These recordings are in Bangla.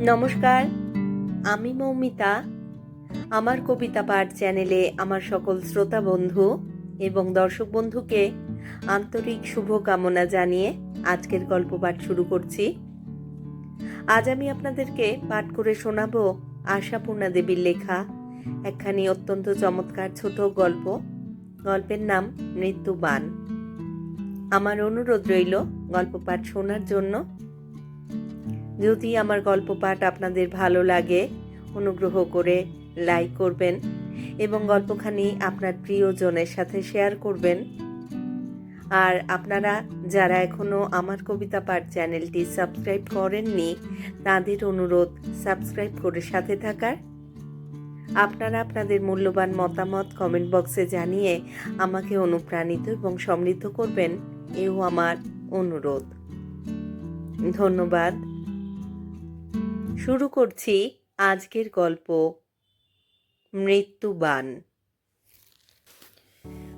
নমস্কার, আমি মৌমিতা। আমার কবিতা পাঠ চ্যানেলে আমার সকল শ্রোতা বন্ধু এবং দর্শক বন্ধুকে আন্তরিক শুভকামনা জানিয়ে আজকের গল্প পাঠ শুরু করছি। আজ আমি আপনাদেরকে পাঠ করে শোনাবো আশাপূর্ণা দেবীর লেখা। একখানি অত্যন্ত চমৎকার ছোট গল্প। গল্পের নাম মৃত্যুবান আমার অনুরোধ রইল গল্প পাঠ শোনার জন্য যদি আমার গল্প পাঠ আপনাদের ভালো লাগে, অনুগ্রহ করে লাইক করবেন এবং গল্পখানি আপনার প্রিয়জনের সাথে শেয়ার করবেন। আর আপনারা যারা এখনও আমার কবিতা পাঠ চ্যানেলটি সাবস্ক্রাইব করেননি, তাদের অনুরোধ সাবস্ক্রাইব করে সাথে থাকার। আপনারা আপনাদের মূল্যবান মতামত কমেন্ট বক্সে জানিয়ে আমাকে অনুপ্রাণিত এবং সমৃদ্ধ করবেন, এও আমার অনুরোধ। ধন্যবাদ। শুরু করছি আজকের গল্প, মৃত্যুবান।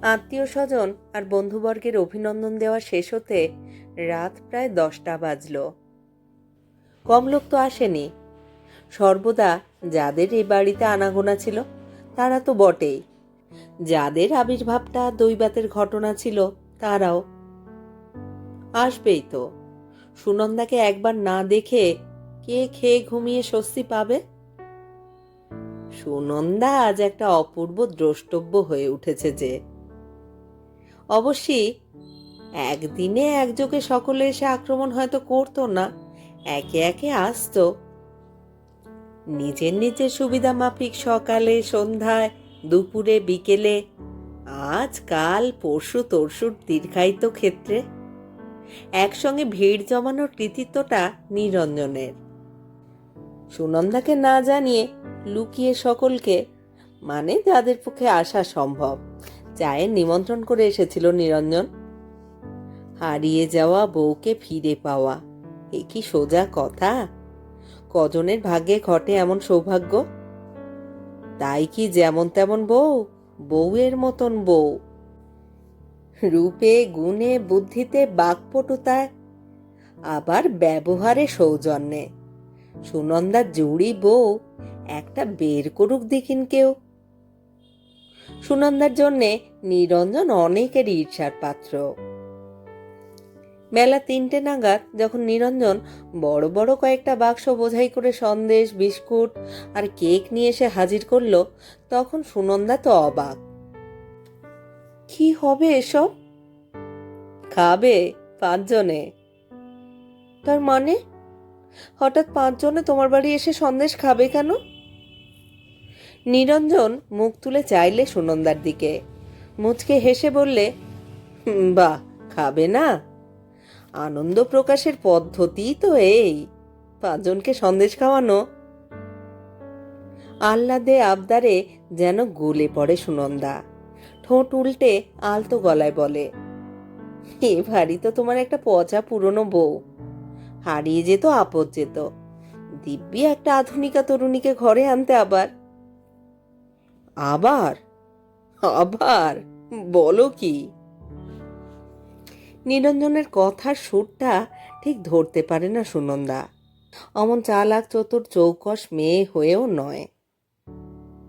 আত্মীয় স্বজন আর বন্ধুবর্গের অভিনন্দন দেওয়া শেষ হতে রাত প্রায় দশটা বাজল। কম লোক তো আসেনি। সর্বদা যাদের এই বাড়িতে আনাগোনা ছিল, তারা তো বটেই। যাদের আবির্ভাবটা দৈবাতের ঘটনা ছিল, তারাও। আসবেই তো। সুনন্দাকে একবার না দেখে কে খেয়ে ঘুমিয়ে স্বস্তি পাবে? সুনন্দা আজ একটা অপূর্ব দ্রষ্টব্য হয়ে উঠেছে যে, অবশ্যই একদিনে একযোগে সকলে এসে আক্রমণ হয়তো করতো না, একে একে আসতো। নিজের নিজের সুবিধা মাফিক সকালে, সন্ধ্যায়, দুপুরে, বিকেলে, আজ, কাল, পরশু তরশুর দীর্ঘায়িত ক্ষেত্রে। একসঙ্গে ভিড় জমানোর কৃতিত্বটা নিরঞ্জনের। সুনন্দাকে না জানিয়ে লুকিয়ে সকলকে মানে যাদের পক্ষে আসা সম্ভব, চায়ের নিমন্ত্রণ করে এসেছিল নিরঞ্জন। হারিয়ে যাওয়া বউকে ফিরে পাওয়া, এ কি সোজা কথা? কজনের ভাগ্যে ঘটে এমন সৌভাগ্য? তাই কি যেমন তেমন বউ, বউয়ের মতন বউ। রূপে, গুণে, বুদ্ধিতে, বাকপটুতায়, আবার ব্যবহারে, সৌজন্যে। সুনন্দার জুড়ি বউ, একটা বের করুক দেখিন কেউ। সুনন্দার জন্যে নিরঞ্জন অনেকের ঈর্ষার পাত্র। বেলা তিনটে নাগাদ যখন নিরঞ্জন বড় বড় কয়েকটা বাক্স বোঝাই করে সন্দেশ, বিস্কুট আর কেক নিয়ে এসে হাজির করল, তখন সুনন্দা তো অবাক। কি হবে এসব? খাবে পাঁচজনে। তার মানে? হঠাৎ পাঁচজনে তোমার বাড়ি এসে সন্দেশ খাবে কেন? নিরঞ্জন মুখ তুলে চাইলে সুনন্দার দিকে। মুচকে হেসে বললে "হুম, বাহ খাবে না। আনন্দ প্রকাশের পদ্ধতি তো এই। পাঁচজনকে সন্দেশ খাওয়ানো। আহ্লাদে আবদারে যেন গলে পড়ে সুনন্দা। ঠোঁট উল্টে আলতো গলায় বলে এ ভারী তো তোমার একটা পচা পুরনো বউ। হারিয়ে যেত, আপদ যেত। দিব্যি একটা আধুনিকা তরুণীকে ঘরে আনতে আবার। আবার? আবার? বলো কি? নিরঞ্জনের কথার সুরটা ঠিক ধরতে পারে না সুনন্দা। অমন চালাক, চতুর, চৌকস মেয়ে হয়েও নয়।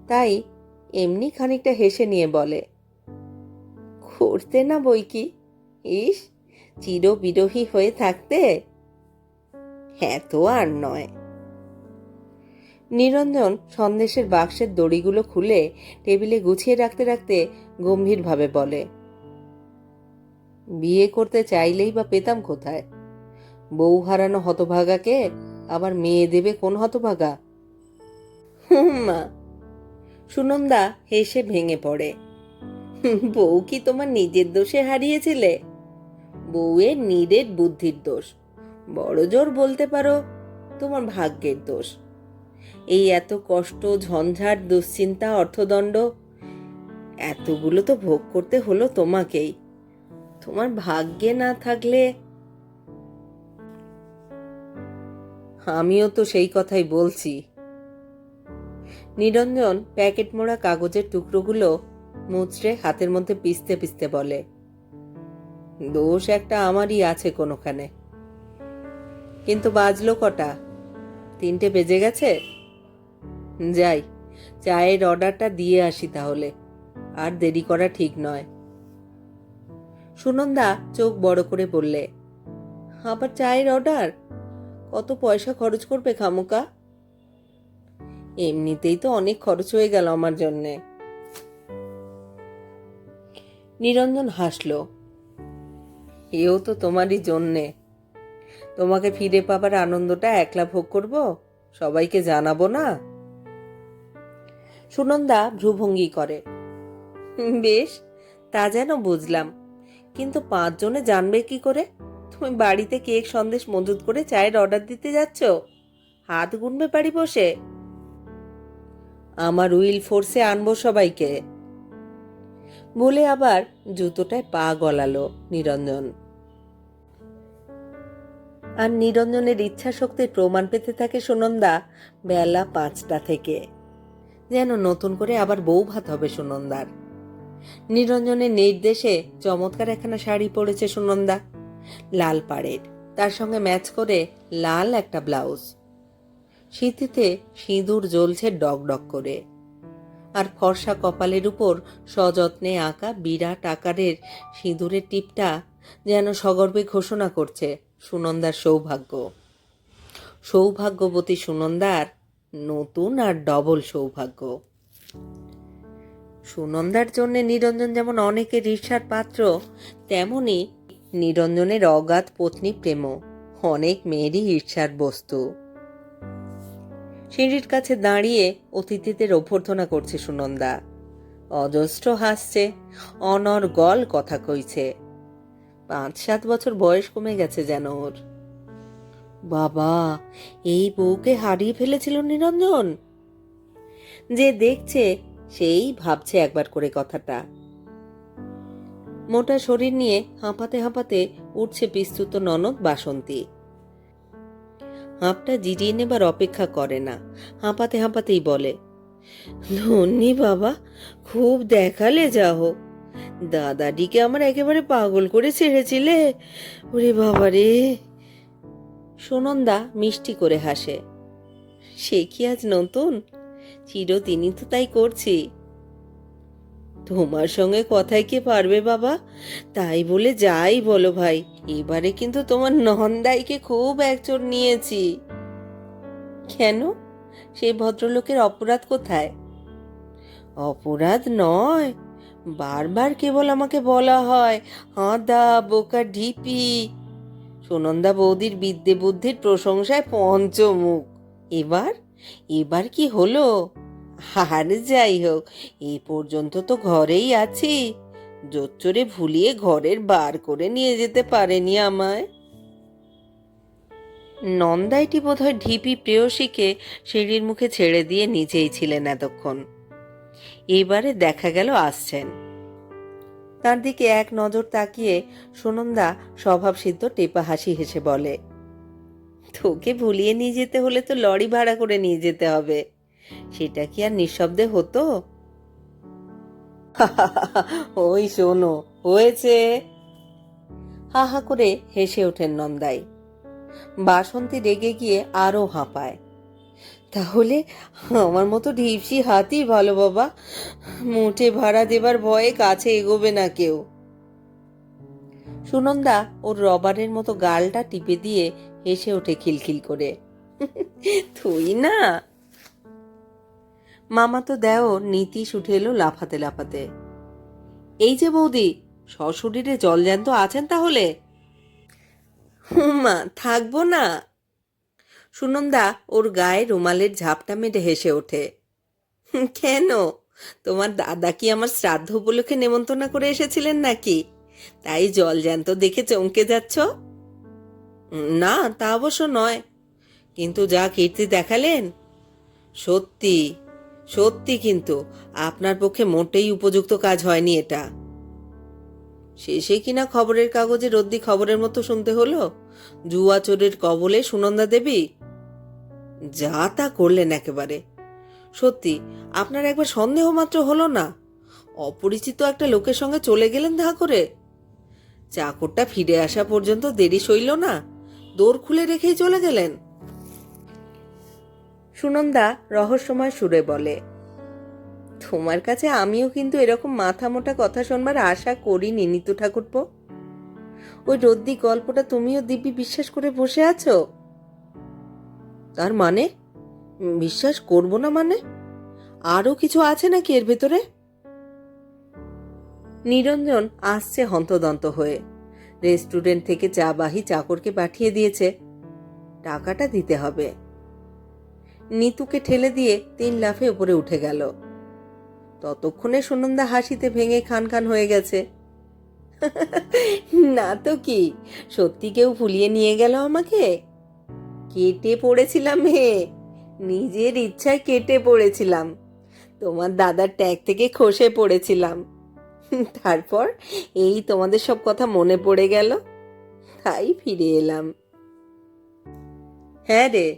তাই এমনি খানিকটা হেসে নিয়ে বলে করতে না বই কি? ইস চির বিরোহী হয়ে থাকতে? হ্যাঁ তো আর নয়। নিরঞ্জন সন্দেশের বাক্সের দড়িগুলো খুলে টেবিলে গুছিয়ে রাখতে রাখতে গম্ভীরভাবে বলে, বিয়ে করতে চাইলেই বা পেতাম কোথায়? বউ হারানো হতভাগাকে আবার মেয়ে দেবে কোন হতভাগা? মা। সুনন্দা হেসে ভেঙে পড়ে, বউ কি তোমার নিজের দোষে হারিয়েছিলে? বউয়ের নিরেট বুদ্ধির দোষ। বড় জোর বলতে পারো, তোমার ভাগ্যের দোষ। এই এত কষ্ট, ঝঞ্ঝাট, দুশ্চিন্তা, অর্থদণ্ড, এতগুলো তো ভোগ করতে হলো তোমাকেই। তোমার ভাগ্যে না থাকলে আমিও তো সেই কথাই বলছি। নিরঞ্জন প্যাকেট মোড়া কাগজের টুকরোগুলো মুচড়ে হাতের মধ্যে পিষতে পিষতে বলে, দোষ একটা আমারই আছে কোনোখানে। কিন্তু বাজলো কটা? তিনটে বেজে গেছে? যাই, চায়ের অর্ডারটা দিয়ে আসি তাহলে। আর দেরি করা ঠিক নয়। সুনন্দা চোখ বড় করে বললে, আবার চায়ের অর্ডার? কত পয়সা খরচ করবে খামুকা? এমনিতেই তো অনেক খরচ হয়ে গেল আমার জন্যে। নিরঞ্জন হাসল, এও তো তোমারই জন্যে। তোমাকে ফিরে পাবার আনন্দটা একলা ভোগ করব? সবাইকে জানাব না? সুনন্দা ভ্রুভঙ্গি করে। বেশ, তা যেন বুঝলাম। কিন্তু পাঁচজনে জানবে কি করে? তুমি বাড়িতে কেক সন্দেশ মজুত করে চায়ের অর্ডার দিতে যাচ্ছ? হাত গুনবে বাড়ি বসে। আমার উইল ফোর্সে আনব সবাইকে। বলে আবার জুতোটায় পা গলালো নিরঞ্জন। আর নিরঞ্জনের ইচ্ছা শক্তির প্রমাণ পেতে থাকে সুনন্দা বেলা পাঁচটা থেকে। যেন নতুন করে আবার বউ ভাত হবে সুনন্দার। নিরঞ্জনের নির্দেশে চমৎকার একখানা শাড়ি পরেছে সুনন্দা। লাল পাড়ের, তার সঙ্গে ম্যাচ করে লাল একটা ব্লাউজ। শীতিতে সিঁদুর জ্বলছে ডগডগ করে। আর ফর্সা কপালের উপর সযত্নে আঁকা বিরাট আকারের সিঁদুরের টিপটা যেন সগর্বে ঘোষণা করছে। সুনন্দার সৌভাগ্য। সৌভাগ্যবতী সুনন্দার নতুন আর ডবল সৌভাগ্য। সুনন্দার জন্য নিরঞ্জন যেমন অনেকের ঈর্ষার পাত্র, তেমনি নিরঞ্জনের অগাধ পত্নী প্রেম অনেক মেয়েরই ঈর্ষার বস্তু। সিঁড়ির কাছে দাঁড়িয়ে অতিথিদের অভ্যর্থনা করছে সুনন্দা। অজস্র হাসছে, অনর্গল কথা কইছে। পাঁচ, সাত বছর বয়স কমে গেছে যেন ওর। বাবা, এই বউকে হারিয়ে ফেলেছিল নিরঞ্জন? যে দেখছে, সেই ভাবছে একবার করে কথাটা। মোটা শরীর নিয়ে হাঁপাতে হাঁপাতে উঠছে বিস্তুত ননদ বাসন্তী। হাঁপটা জিরিয়ে নেবার অপেক্ষা করে না, হাঁপাতে হাঁপাতেই বলে, ধন্যি বাবা, খুব দেখালে যা হোক। দাদাডিকে আমার একেবারে পাগল করে ছেড়েছিলে? ওরে বাবা রে সুনন্দা মিষ্টি করে হাসে। সে কি আজ নতুন? চিরদিনই তো তাই করছি। তোমার সঙ্গে কথায় কে পারবে বাবা? তাই বলে যাই বলো ভাই। এবারে কিন্তু তোমার নন্দাইকে খুব একচোট নিয়েছি। কেন? সেই ভদ্রলোকের অপরাধ কোথায়? অপরাধ নয়। বারবার কেবল আমাকে বলা হয়, হাঁদা, বোকা ঢিপি। সুনন্দা বৌদির বিদ্যে বুদ্ধির প্রশংসায় পঞ্চমুখ। এবার এবার কি হলো? আর যাই হোক এই পর্যন্ত তো ঘরেই আছি। জোচ্চরে ভুলিয়ে ঘরের বার করে নিয়ে যেতে পারেনি আমায়। নন্দাইটি বোধহয় ঢিপি প্রেয়সীকে সিঁড়ির মুখে ছেড়ে দিয়ে নিচেই ছিলেন এতক্ষণ। এবারে দেখা গেল আসছেন। তার দিকে এক নজর তাকিয়ে সুনন্দা স্বভাবসিদ্ধ টেপা হাসি হেসে বলে, তোকে ভুলিয়ে নিয়ে যেতে হলে তো লরি ভাড়া করে নিয়ে যেতে হবে। সেটা কি আর নিঃশব্দে হতো? ওই শোনো, হয়েছে। হা হা করে হেসে ওঠেন নন্দাই। বাসন্তী রেগে গিয়ে আরও হাঁপায়। তাহলে আমার মতো ঢিপসি হাতি ভালো, বাবা। মুঠে ভাড়া দেবার ভয়ে কাছে এগোবে না কেউ। সুনন্দা ওর রবারের মতো গালটা টিপে দিয়ে হেসে ওঠে খিলখিল করে। তুই না। মামা তো দেও নীতিশ উঠে এলো লাফাতে লাফাতে। এই যে বৌদি, সশরীরে জলজ্যান্ত আছেন তাহলে? মা, থাকব না। সুনন্দা ওর গায়ে রুমালের ঝাপটা মেরে হেসে ওঠে। কেন? তোমার দাদা কি আমার শ্রাদ্ধ উপলক্ষে নেমন্তন্ন করে এসেছিলেন নাকি? তাই জল জ্যান্ত দেখে চমকে যাচ্ছ? না, তা অবশ্য নয়। কিন্তু যা কীর্তি দেখালেন, সত্যি সত্যি কিন্তু আপনার পক্ষে মোটেই উপযুক্ত কাজ হয়নি এটা। শেষে কিনা খবরের কাগজে রদ্দি খবরের মতো শুনতে হলো? জুয়া চোরের কবলে সুনন্দা দেবী যা তা করলেন একেবারে। সত্যি, আপনার একবার সন্দেহ মাত্র হলো না? অপরিচিত একটা লোকের সঙ্গে চলে গেলেন ধা করে? চাকরটা ফিরে আসা পর্যন্ত দেরি সইল না? দোর খুলে রেখেই চলে গেলেন? সুনন্দা রহস্যময় সুরে বলে, তোমার কাছে আমিও কিন্তু এরকম মাথা মোটা কথা শোনবার আশা করিনি, নিতু ঠাকুরপো। ওই রদ্দি গল্পটা তুমিও দিব্যি বিশ্বাস করে বসে আছো? তার মানে? বিশ্বাস করব না মানে? আরও কিছু আছে নাকি এর ভেতরে? নিরঞ্জন আসছে হন্তদন্ত হয়ে। রেস্টুরেন্ট থেকে চা বাহি চাকরকে পাঠিয়ে দিয়েছে। টাকাটা দিতে হবে। নিতুকে ঠেলে দিয়ে তিন লাফে উপরে উঠে গেল। ততক্ষণে সুনন্দা হাসিতে ভেঙে খান খান হয়ে গেছে। না তো কি? সত্যি কেউ ফুলিয়ে নিয়ে গেল আমাকে? কেটে পড়েছিলাম হে। নিজের ইচ্ছায় কেটে পড়েছিলাম। তোমার দাদার ট্যাগ থেকে খসে পড়েছিলাম। তারপর এই তোমাদের সব কথা মনে পড়ে গেল। তাই ফিরে এলাম। হ্যাঁ রে,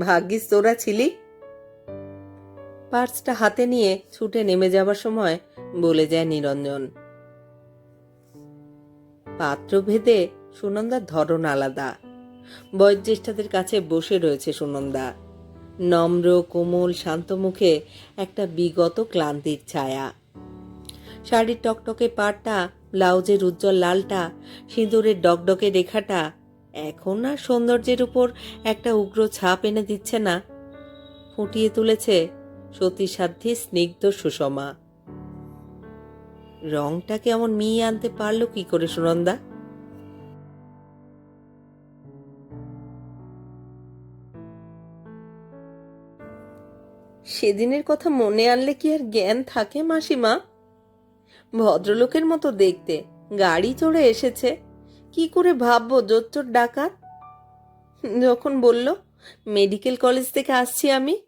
ভাগ্যিস তোরা ছিলি। পার্সটা হাতে নিয়ে ছুটে নেমে যাবার সময় বলে যায় নিরঞ্জন। পাত্র পাত্রভেদে সুনন্দার ধরন আলাদা। বয়োজ্যেষ্ঠাদের কাছে বসে রয়েছে সুনন্দা। নম্র, কোমল, শান্ত মুখে একটা বিগত ক্লান্তির ছায়া। শাড়ির টকটকে পাড়টা ব্লাউজের উজ্জ্বল লালটা, সিঁদুরের ডকডকে রেখাটা এখন আর সৌন্দর্যের উপর একটা উগ্র ছাপ এনে দিচ্ছে না। ফুটিয়ে তুলেছে সতীসাধ্যী স্নিগ্ধ সুষমা। রংটা কেমন মিয়ে আনতে পারল কি করে সুনন্দা? সেদিনের কথা মনে আনলে কি আর জ্ঞান থাকে, মাসিমা? ভদ্রলোকের মতো দেখতে, গাড়ি চড়ে এসেছে। কি করে ভাববো, জোচ্চোর ডাকাত? যখন বলল, মেডিকেল কলেজ থেকে আসছি আমি।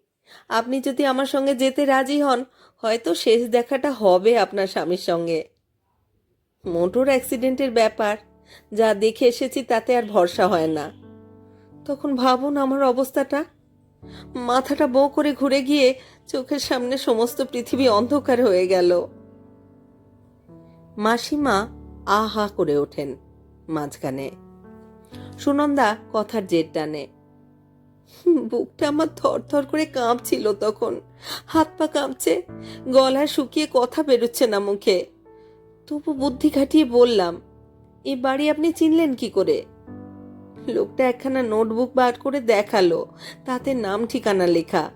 আপনি যদি আমার সঙ্গে যেতে রাজি হন, হয়তো শেষ দেখাটা হবে আপনার স্বামীর সঙ্গে। মোটর অ্যাক্সিডেন্টের ব্যাপার, যা দেখে এসেছি তাতে আর ভরসা হয় না। তখন ভাবুন আমার অবস্থাটা। মাথাটা বো করে ঘুরে গিয়ে চোখের সামনে সমস্ত পৃথিবী অন্ধকার হয়ে গেল। মাসিমা আহা করে ওঠেন মাঝখানে। সুনন্দা কথার জেদ টানে। বুকটা আমার থরথর করে কাঁপছিল তখন। হাত পা কাঁপছে, গলা শুকিয়ে কথা বেরোচ্ছে না মুখে। তবু বুদ্ধি খাটিয়ে বললাম, এ বাড়ি আপনি চিনলেন কি করে? লোকটা একখানা নোটবুক বার করে দেখাল, তাতে নাম, ঠিকানা লেখা।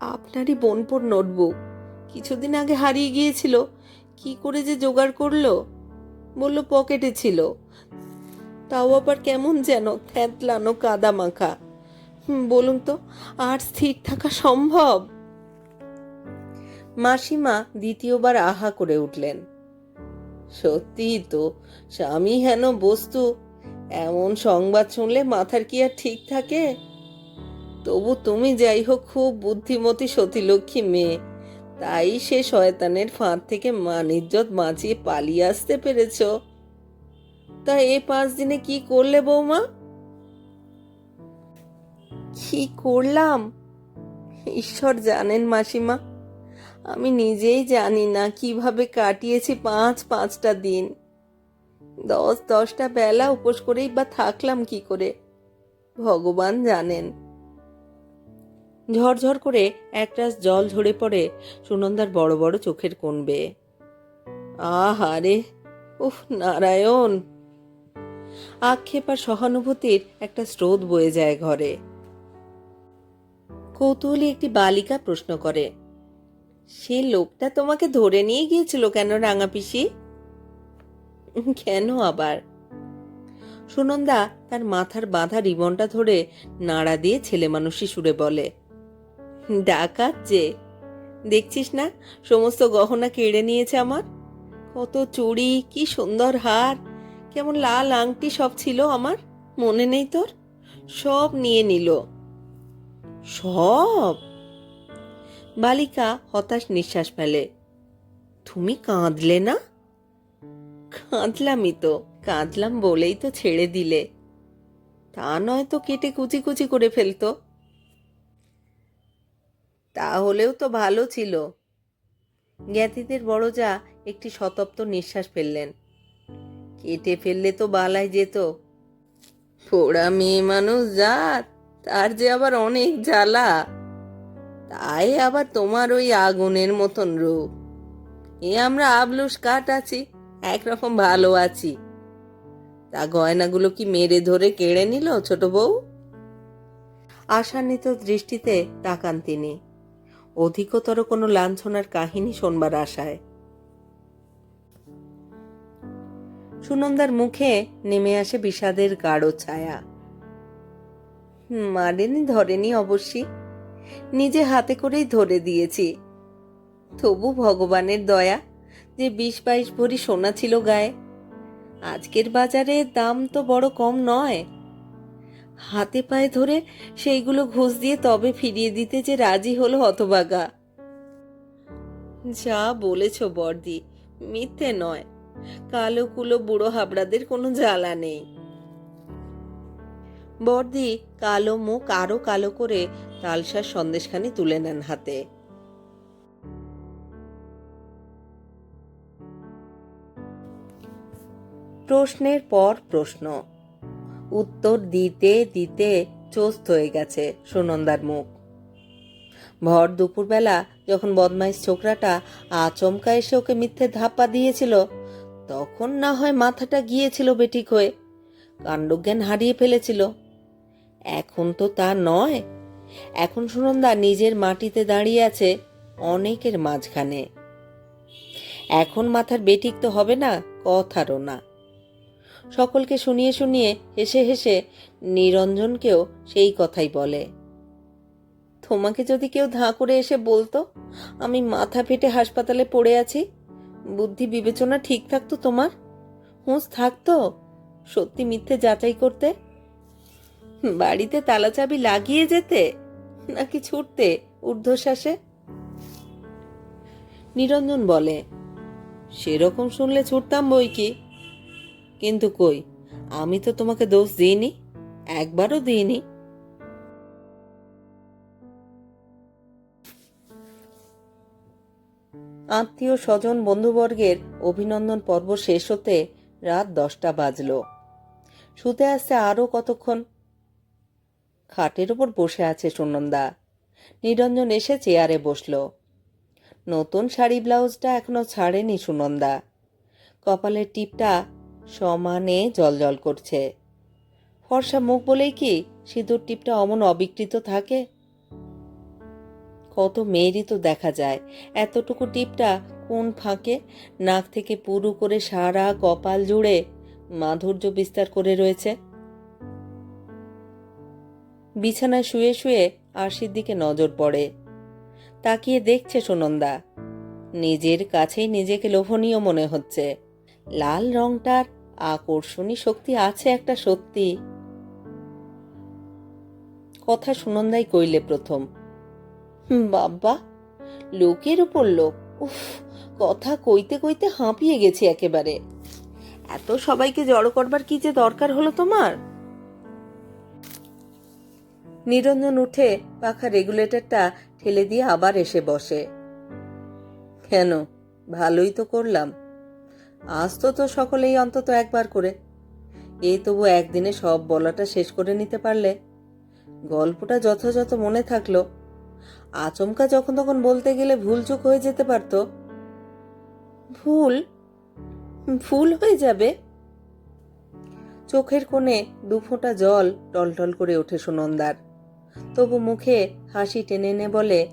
আপনারই বোনপোর নোটবুক। কিছুদিন আগে হারিয়ে গিয়েছিল, কি করে যে জোগাড় করল? বলল, পকেটে ছিল। তাও আবার কেমন যেন থ্যাতলানো কাদা মাখা। বলুন তো, আর স্থির থাকা সম্ভব? মাসিমা দ্বিতীয়বার আহা করে উঠলেন। সত্যি তো, স্বামী হেন বস্তু এমন সংবাদ শুনলে মাথার কি আর ঠিক থাকে? তবু তুমি যাই হোক, খুব বুদ্ধিমতী সতীলক্ষ্মী মেয়ে। তাই সে শয়তানের ফাঁদ থেকে মান ইজ্জত বাঁচিয়ে পালিয়ে আসতে পেরেছ। তা এ পাঁচ দিনে কি করলে বৌমা? কি করলাম? ঈশ্বর জানেন মাসিমা, আমি নিজেই জানি না কীভাবে কাটিয়েছি পাঁচ পাঁচটা দিন। দশ, দশটা বেলা উপোস করেই বা থাকলাম কি করে? ভগবান জানেন। ঝরঝর করে একরাশ জল ঝরে পড়ে সুনন্দার বড় বড় চোখের কোণ বেয়ে। আহারে, উফ, নারায়ণ! আক্ষেপ আর সহানুভূতির একটা স্রোত বয়ে যায় ঘরে। কৌতূহলী একটি বালিকা প্রশ্ন করে, সে লোকটা তোমাকে ধরে নিয়ে গিয়েছিল কেন রাঙা পিসি কেন আবার? সুনন্দা তার মাথার বাঁধা রিবনটা ধরে নাড়া দিয়ে ছেলে মানুষই সুরে বলে, ডাকাত যে, দেখছিস না সমস্ত গহনা কেড়ে নিয়েছে আমার? কত চুড়ি, কি সুন্দর হার, কেমন লাল আংটি সব ছিল আমার, মনে নেই তোর? সব নিয়ে নিল। সব? বালিকা হতাশ নিঃশ্বাস ফেলে, তুমি কাঁদলে না? কাঁদলামই তো, কাঁদলাম বলেই তো ছেড়ে দিলে। তা নয় তো কেটে কুচি কুচি করে ফেলতো। তাহলেও তো ভালো ছিল। জ্ঞাতিদের বড় যা একটি শতপ্ত নিঃশ্বাস ফেললেন। কেটে ফেললে তো বালাই যেত। পোড়া মেয়ে মানুষ জাত তার যে আবার অনেক জ্বালা। তাই আবার তোমার ওই আগুনের মতন রূপ। এ আমরা আবলুস কাট আছি একরকম ভালো আছি। তা গয়নাগুলো কি মেরে ধরে কেড়ে নিল ছোট বউ? আশান্বিত দৃষ্টিতে তাকান তিনি। অধিকতর কোনো লাঞ্ছনার কাহিনী শোনবার আশায়। সুনন্দার মুখে নেমে আসে বিষাদের গাঢ় ছায়া। মারেনি, ধরেনি অবশ্যই নিজে হাতে করেই ধরে দিয়েছি। তবু ভগবানের দয়া। যে বিশ বাইশ ভরি সোনা ছিল গায়ে। আজকের বাজারে দাম তো বড় কম নয়। হাতে পায়ে ধরে সেইগুলো ঘুষ দিয়ে তবে ফিরিয়ে দিতে যে রাজি হলো হতবাগা। যা বলেছ বর্দি মিথ্যে নয়। কালো কুলো বুড়ো হাবড়াদের কোনো জ্বালা নেই। বর্দি কালো মুখ আরও কালো করে তালসার সন্দেশখানি তুলে নেন হাতে। প্রশ্নের পর প্রশ্ন। উত্তর দিতে দিতে চোস্ত হয়ে গেছে সুনন্দার মুখ। ভর দুপুরবেলা যখন বদমাইশ ছোকরাটা আচমকা এসে ওকে মিথ্যে ধাপ্পা দিয়েছিল, তখন না হয় মাথাটা গিয়েছিল বেঠিক হয়ে, কাণ্ডজ্ঞান হারিয়ে ফেলেছিল। এখন তো তা নয়। এখন সুনন্দা নিজের মাটিতে দাঁড়িয়ে আছে অনেকের মাঝখানে। এখন মাথার বেঠিক তো হবে না, কথারও না। সকলকে শুনিয়ে শুনিয়ে হেসে হেসে নিরঞ্জনকেও সেই কথাই বলে। তোমাকে যদি কেউ ধাঁ করে এসে বলতো, আমি মাথা ফেটে হাসপাতালে পড়ে আছি, বুদ্ধি বিবেচনা ঠিক থাকতো তোমার? হুঁশ থাকতো? সত্যি মিথ্যে যাচাই করতে? বাড়িতে তালা চাবি লাগিয়ে যেতে? নাকি ছুটতে ঊর্ধ্বশ্বাসে? নিরঞ্জন বলে, সেরকম শুনলে ছুটতাম বই কি? কিন্তু কই? আমি তো তোমাকে দোষ দিইনি, একবারও দিইনি। আত্মীয় স্বজন বন্ধুবর্গের অভিনন্দন পর্ব শেষ হতে রাত দশটা বাজল। শুতে আসছে আরও কতক্ষণ? খাটের ওপর বসে আছে সুনন্দা। নিরঞ্জন এসে চেয়ারে বসল। নতুন শাড়ি ব্লাউজটা এখনও ছাড়েনি সুনন্দা। কপালের টিপটা সমানে জলজল করছে। ফর্সা মুখ বলেই কি সিঁদুর টিপটা অমন অবিকৃত থাকে? কত মেয়েরই তো দেখা যায়, এতটুকু টিপটা কোন ফাঁকে? নাক থেকে পুরু করে সারা কপাল জুড়ে মাধুর্য বিস্তার করে রয়েছে। বিছানায় শুয়ে শুয়ে আরশির দিকে নজর পড়ে। তাকিয়ে দেখছে সুনন্দা। নিজের কাছেই নিজেকে লোভনীয় মনে হচ্ছে। লাল রংটার আকর্ষণী শক্তি আছে একটা সত্যি। কথা সুনন্দাই কইলে প্রথম। বাবা লোকের উপর লোক। উফ, কথা কইতে কইতে হাঁপিয়ে গেছি একেবারে। এত সবাইকে জড়ো করবার কি যে দরকার হলো তোমার? নিরঞ্জন উঠে পাখা রেগুলেটরটা ঠেলে দিয়ে আবার এসে বসে। কেন? ভালোই তো করলাম। আসতো তো সকলেই অন্তত একবার করে। এই তবু একদিনে সব বলাটা শেষ করে নিতে পারলে? গল্পটা যথাযথ মনে থাকল। আচমকা যখন তখন বলতে গেলে ভুল ভুলচুক হয়ে যেতে পারতো। ভুল? ভুল হয়ে যাবে? চোখের কোণে দুফোঁটা জল টলটল করে ওঠে সুনন্দার। তবু মুখে হাসি টেনে এনে বলে,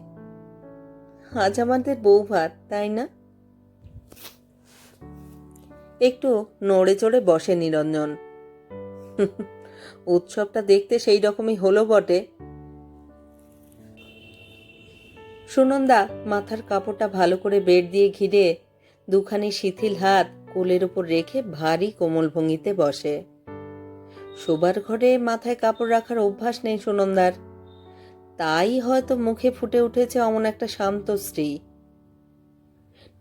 আজ আমাদের বউ ভাত তাই না? একটু নড়ে চড়ে বসে নিরঞ্জন। উৎসবটা দেখতে সেই রকমই হলো বটে। সুনন্দা মাথার কাপড়টা ভালো করে বেড দিয়ে ঘিরে দুখানি শিথিল হাত কোলের উপর রেখে ভারী কোমল ভঙ্গিতে বসে। শোবার ঘরে মাথায় কাপড় রাখার অভ্যাস নেই সুনন্দার। তাই হয়তো মুখে ফুটে উঠেছে অমন একটা শান্ত স্ত্রী।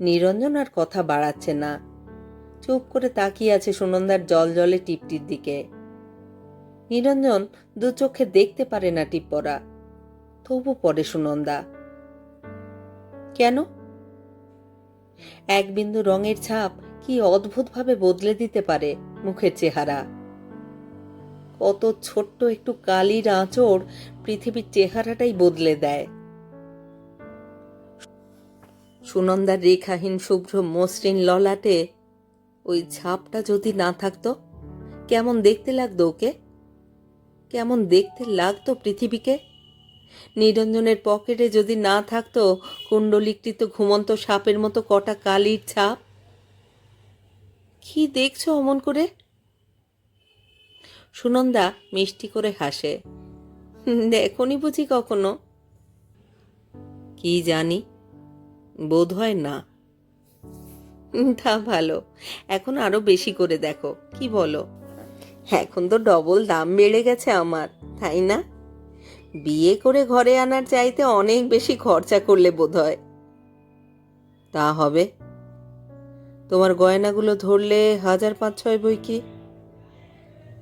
নিরঞ্জন আর কথা বাড়াচ্ছে না। চুপ করে তাকিয়ে আছে সুনন্দার জল জলে টিপটির দিকে। নিরঞ্জন দু চোখে দেখতে পারে না টিপ পরা তবু পড়ে সুনন্দা। কেন? এক বিন্দু রঙের ছাপ কি অদ্ভুতভাবে বদলে দিতে পারে মুখের চেহারা। কত ছোট্ট একটু কালির আঁচড় পৃথিবীর চেহারাটাই বদলে দেয়। সুনন্দার রেখাহীন, শুভ্র মসৃণ ললাটে ওই ছাপটা যদি না থাকতো, কেমন দেখতে লাগতো ওকে? কেমন দেখতে লাগতো পৃথিবীকে? নিরঞ্জনের পকেটে যদি না থাকতো কুণ্ডলিকৃত ঘুমন্ত সাপের মতো কটা কালির ছাপ? কি দেখছ অমন করে? সুনন্দা মিষ্টি করে হাসে। দেখনি বুঝি কখনো? কি জানি বোধ হয় না। তা ভালো। এখন আরও বেশি করে দেখো, কি বলো? এখন তো ডবল দাম বেড়ে গেছে আমার, তাই না? বিয়ে করে ঘরে আনার চাইতে অনেক বেশি খরচা করলে বোধ হয় তা হবে। তোমার গয়নাগুলো ধরলে হাজার পাঁচ ছয় বই কি?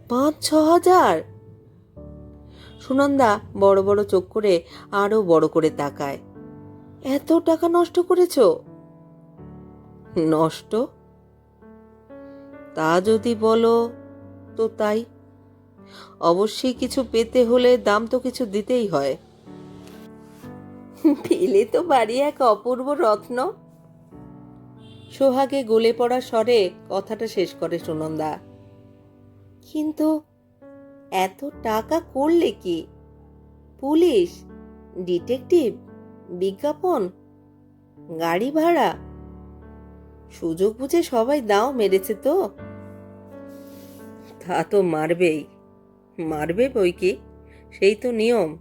পাঁচ ছ হাজার? সুনন্দা বড় বড় চোখ করে আরও বড় করে তাকায়। এত টাকা নষ্ট করেছ? নষ্ট? তা যদি বলো তো তাই। অবশ্যই কিছু পেতে হলে দাম তো কিছু দিতেই হয়। পেলে তো বাড়ি এক অপূর্ব রত্ন। সোহাগে গলে পড়া স্বরে কথাটা শেষ করে সুনন্দা। কিন্তু এত টাকা করলে কি? পুলিশ, ডিটেকটিভ, বিজ্ঞাপন, গাড়ি ভাড়া? সুযোগ বুঝে সবাই দাও মেরেছে তো। তা তো মারবেই। মারবে বই কি? সেই তো নিয়ম।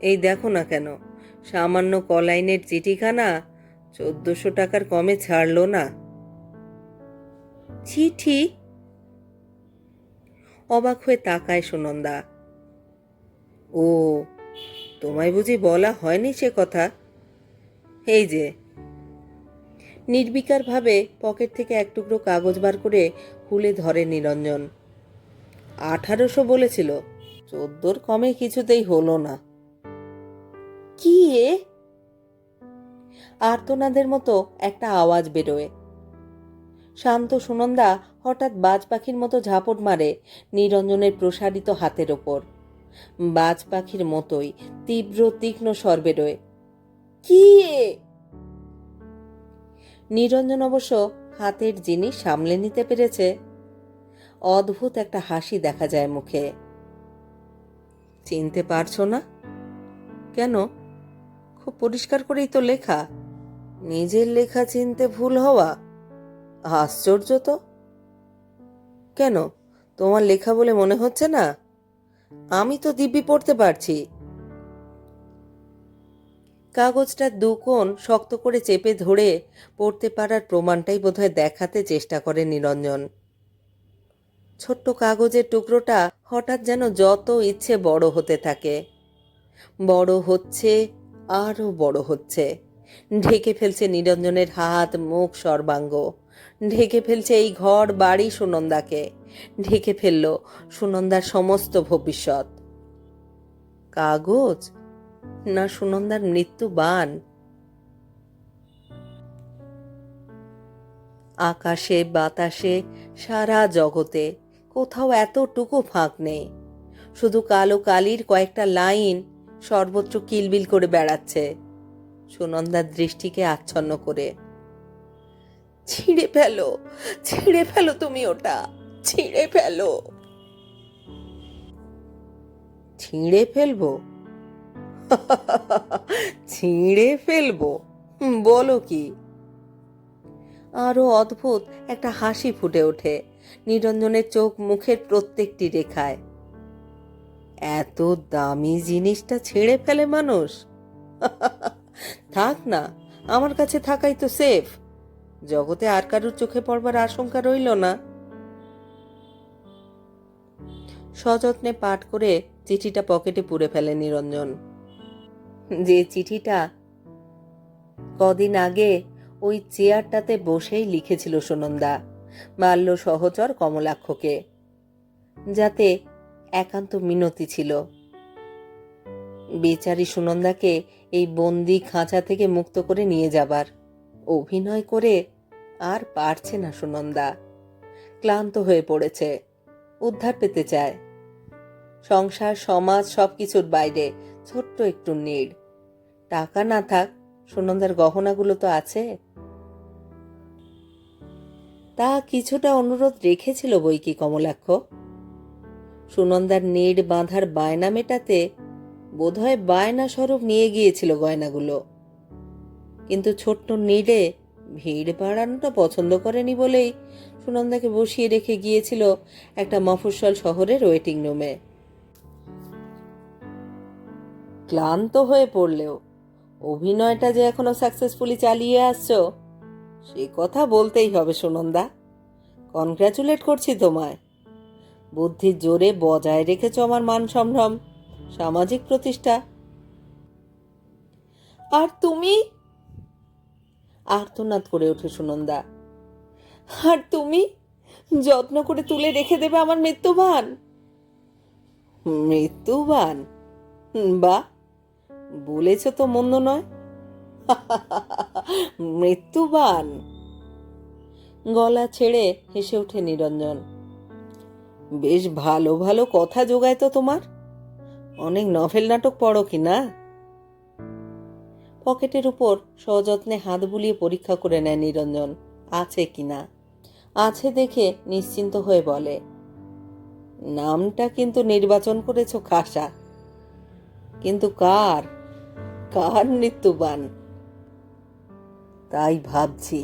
এই দেখো না কেন, সামান্য কলাইনের চিঠিখানা চোদ্দশো টাকার কমে ছাড়লো না। চিঠি? অবাক হয়ে তাকায় সুনন্দা। ও, তোমায় বুঝি বলা হয়নি সে কথা? এই যে নির্বিকারভাবে পকেট থেকে এক টুকরো কাগজ বার করে খুলে ধরে নিরঞ্জন। আঠারোশো বলেছিল, চোদ্দোর কমে কিছুতেই হলো না। কি এ? আর্তনাদের মতো একটা আওয়াজ বেরোয়। শান্ত সুনন্দা হঠাৎ বাজ পাখির মতো ঝাপট মারে নিরঞ্জনের প্রসারিত হাতের ওপর। বাজ পাখির মতোই তীব্র, তীক্ষ্ণ স্বর বেরোয়। কি এ? নিরঞ্জন অবশ্য হাতের জিনিস সামলে নিতে পেরেছে। অদ্ভুত একটা হাসি দেখা যায় মুখে। চিনতে পারছ না? কেন? খুব পরিষ্কার করেই তো লেখা। নিজের লেখা চিনতে ভুল হওয়া? আশ্চর্য তো। কেন? তোমার লেখা বলে মনে হচ্ছে না? আমি তো দিব্যি পড়তে পারছি। কাগজটা দুকোণ শক্ত করে চেপে ধরে পড়তে পারার প্রমাণটাই বোধহয় দেখাতে চেষ্টা করে নিরঞ্জন। ছোট্ট কাগজের টুকরোটা হঠাৎ যেন যত ইচ্ছে বড় হতে থাকে। বড় হচ্ছে, আরও বড় হচ্ছে। ঢেকে ফেলছে নিরঞ্জনের হাত, মুখ সর্বাঙ্গ। ঢেকে ফেলছে এই ঘর, বাড়ি সুনন্দাকে। ঢেকে ফেলল সুনন্দার সমস্ত ভবিষ্যৎ। কাগজ? না সুনন্দার মৃত্যু বান। আকাশে, বাতাসে, সারা জগতে কোথাও এতটুকু ফাঁক নেই। শুধু কালো কালির কয়েকটা লাইন সর্বত্র কিলবিল করে বেড়াচ্ছে সুনন্দার দৃষ্টিকে আচ্ছন্ন করে। ছিঁড়ে ফেলো ছিঁড়ে ফেলো তুমি ওটা, ছিঁড়ে ফেলো। ছিঁড়ে ফেলব? ছিঁড়ে ফেলব বলো কি? আরও অদ্ভুত একটা হাসি ফুটে ওঠে নিরঞ্জনের চোখ মুখের প্রত্যেকটি রেখায়। এত দামি জিনিসটা ছেড়ে ফেলে মানুষ? থাক না, আমার কাছে থাকাই তো সেফ জগতে আর কারুর চোখে পড়বার আশঙ্কা রইল না। সযত্নে পাঠ করে চিঠিটা পকেটে পুরে ফেলে নিরঞ্জন। যে চিঠিটা কদিন আগে ওই চেয়ারটাতে বসেই লিখেছিল সুনন্দা। বাল্য সহচর কমলাক্ষকে, যাতে একান্ত মিনতি ছিল। বেচারি সুনন্দাকে এই বন্দি খাঁচা থেকে মুক্ত করে নিয়ে যাবার অভিনয় করে আর পারছে না সুনন্দা। ক্লান্ত হয়ে পড়েছে, উদ্ধার পেতে চায়। সংসার, সমাজ সবকিছুর বাইরে ছোট্ট একটু নীড়। টাকা না থাক, সুনন্দার গহনাগুলো তো আছে। তা কিছুটা অনুরোধ রেখেছিল বই কি কমলাক্ষ। সুনন্দার নেড় বাঁধার বায়না মেটাতে বোধহয় বায়না স্বরূপ নিয়ে গিয়েছিল গয়নাগুলো। কিন্তু ছোট্ট নীড়ে ভিড় বাড়ানোটা পছন্দ করেনি বলেই সুনন্দাকে বসিয়ে রেখে গিয়েছিল একটা মফস্বল শহরের ওয়েটিং রুমে। ক্লান্ত হয়ে পড়লেও, অভিনয়টা যে এখনও সাকসেসফুলি চালিয়ে আসছো, সে কথা বলতেই হবে সুনন্দা। কনগ্রাচুলেট করছি তোমায়। বুদ্ধির জোরে বজায় রেখেছো আমার মান সম্ভ্রম, সামাজিক প্রতিষ্ঠা। আর তুমি? আর্তনাদ করে ওঠে সুনন্দা। আর তুমি? যত্ন করে তুলে রেখে দেবে আমার মৃত্যুবান। মৃত্যুবান? বা বলেছ তো মন্দ নয়। মৃত্যুবান। গলা ছেড়ে হেসে ওঠে নিরঞ্জন। বেশ ভালো ভালো কথা যোগায় তো তোমার। অনেক নভেল নাটক পড়ো কি না? পকেটের উপর সযত্নে হাত বুলিয়ে পরীক্ষা করে নেয় নিরঞ্জন, আছে কি না? আছে দেখে নিশ্চিন্ত হয়ে বলে, নামটা কিন্তু নির্বাচন করেছ খাসা। কিন্তু কার? কার নিত্যবান তাই ভাবছি।